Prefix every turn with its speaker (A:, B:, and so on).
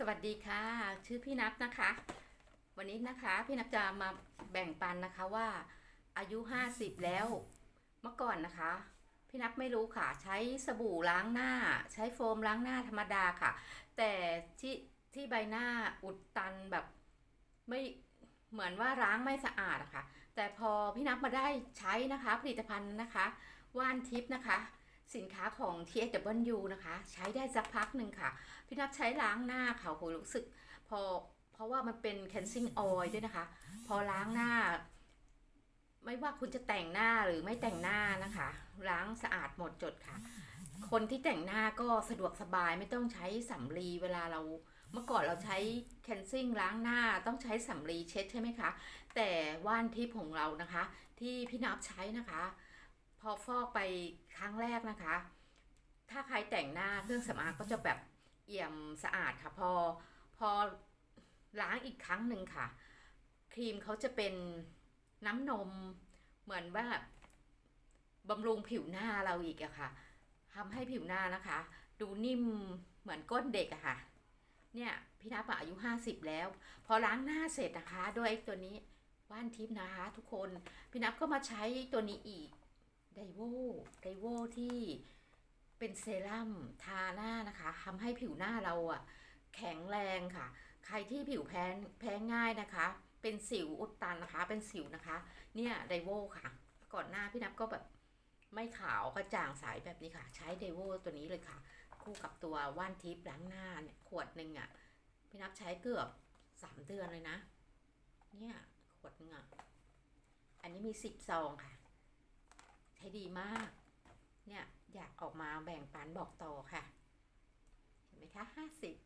A: สวัสดีค่ะ ชื่อพี่นับนะคะ วันนี้นะคะพี่นับจะมาแบ่งปันนะคะว่า อายุ50แล้ว เมื่อก่อนนะคะ พี่นับไม่รู้ค่ะ ใช้สบู่ล้างหน้า ใช้โฟมล้างหน้าธรรมดาค่ะ แต่ที่ที่ใบหน้าอุดตันแบบไม่เหมือนว่าล้างไม่สะอาดอะค่ะ แต่พอพี่นับมาได้ใช้นะคะ ผลิตภัณฑ์นะคะ ว่านทิพย์นะคะ สินค้าของ TSW นะคะ ใช้ได้สักพักหนึ่งค่ะ พี่นับใช้ล้างหน้าค่ะโหรู้สึกพอเพราะว่ามันเป็น cleansing oil ด้วยนะคะ พอล้างหน้า ไม่ว่าคุณจะแต่งหน้าหรือไม่แต่งหน้านะคะ ล้างสะอาดหมดจดค่ะ คนที่แต่งหน้าก็สะดวกสบายไม่ต้องใช้สำลีเวลาเราเมื่อก่อนเราใช้ cleansing ล้างหน้าต้องใช้สำลีเช็ดใช่ไหมคะ แต่ว่านทิพย์ของเรานะคะ ที่พี่นับใช้นะคะ พอฟอกไปครั้งแรกนะคะ ถ้าใครแต่งหน้าเครื่องสำอางก็จะแบบเอี่ยมสะอาดค่ะ พอพอล้างอีกครั้งหนึ่งค่ะ ครีมเขาจะเป็นน้ำนมเหมือนว่าบำรุงผิวหน้าเราอีกอะค่ะทำให้ผิวหน้านะคะ ดูนิ่มเหมือนก้นเด็กอะค่ะ เนี่ยพี่นับอะอายุ50แล้ว พอล้างหน้าเสร็จนะคะ ด้วยตัวนี้ว่านทิพย์นะคะ ทุกคนพี่นับก็มาใช้ตัวนี้อีก ไดโวไดโวที่เป็นเซรั่มทาหน้านะคะทำให้ผิวหน้าเราอะแข็งแรงค่ะ ใครที่ผิวแพ้แพ้ง่ายนะคะ เป็นสิวอุดตันนะคะ เป็นสิวนะคะ เนี่ยไดโวค่ะ ก่อนหน้าพี่นับก็แบบไม่ขาวกระจ่างใสแบบนี้ค่ะ ใช้ไดโวตัวนี้เลยค่ะ คู่กับตัวว่านทิพย์ล้างหน้าเนี่ยขวดหนึ่งอะ่ะพี่นับใช้เกือบสามเดือนเลยนะ เนี่ยขวดหนึ่งอะ่ะอันนี้มีสิบซองค่ะ ใช้ดีมาก เนี่ย อยากออกมาแบ่งปันบอกต่อค่ะ เห็นไหมคะห้าสิบ